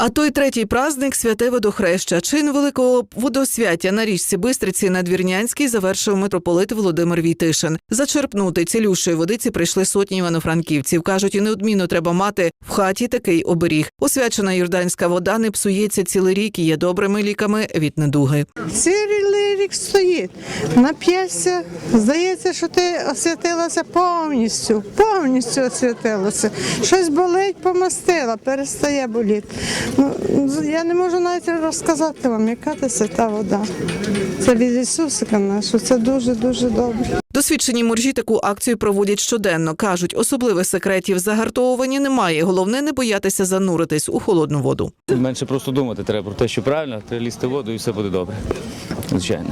А той третій праздник святе водохреща. Чин великого водосвяття на річці Бистриці на Двірнянській завершив митрополит Володимир Війтишин. Зачерпнути цілющої водиці прийшли сотні івано-франківців. кажуть, і неодмінно треба мати в хаті такий оберіг. Освячена юрданська вода не псується цілий рік і є добрими ліками від недуги. Цілий рік стоїть, нап'єшся, здається, що ти освятилася повністю, повністю освятилася. Щось болить, помастила, перестає боліти. Ну, я не можу навіть розказати вам, яка це свята вода. Це від Ісусика нашого, це дуже-дуже добре. Досвідчені моржі таку акцію проводять щоденно. кажуть, особливих секретів в загартовуванні немає. Головне не боятися зануритись у холодну воду. Менше просто думати треба про те, що правильно, треба лізти в воду і все буде добре. Звичайно.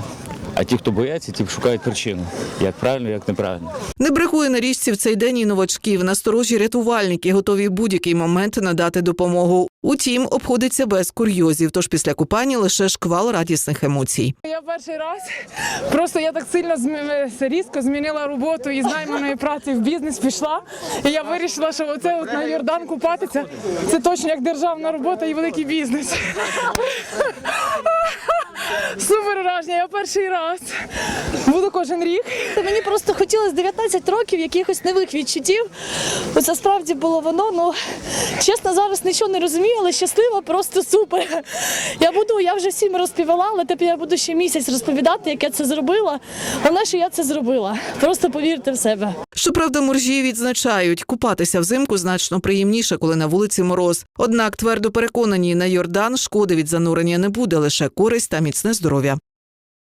А ті, хто бояться, ті шукають причину, як правильно, як неправильно. Не бракує на річці в цей день і новачків. Насторожі рятувальники готові в будь-який момент надати допомогу. Утім, обходиться без курйозів. Тож після купання лише шквал радісних емоцій. Я перший раз просто я так сильно змі- різко змінила роботу і з найманої праці в бізнес пішла. І я вирішила, що оце от на Йордан купатися це точно як державна робота і великий бізнес. Супер враження, я перший раз. Буду кожен рік. Та Мені просто хотілося 19 років якихось нових відчуттів. Оце справді було воно. Ну чесно, зараз нічого не розумію, але щаслива, просто супер. Я буду, я вже всім розповіла, але тепер я буду ще місяць розповідати, як я це зробила. Головне, що я це зробила. Просто повірте в себе. Щоправда, моржі відзначають, купатися взимку значно приємніше, коли на вулиці мороз. Однак твердо переконані, на Йордан шкоди від занурення не буде, лише користь та міцне здоров'я.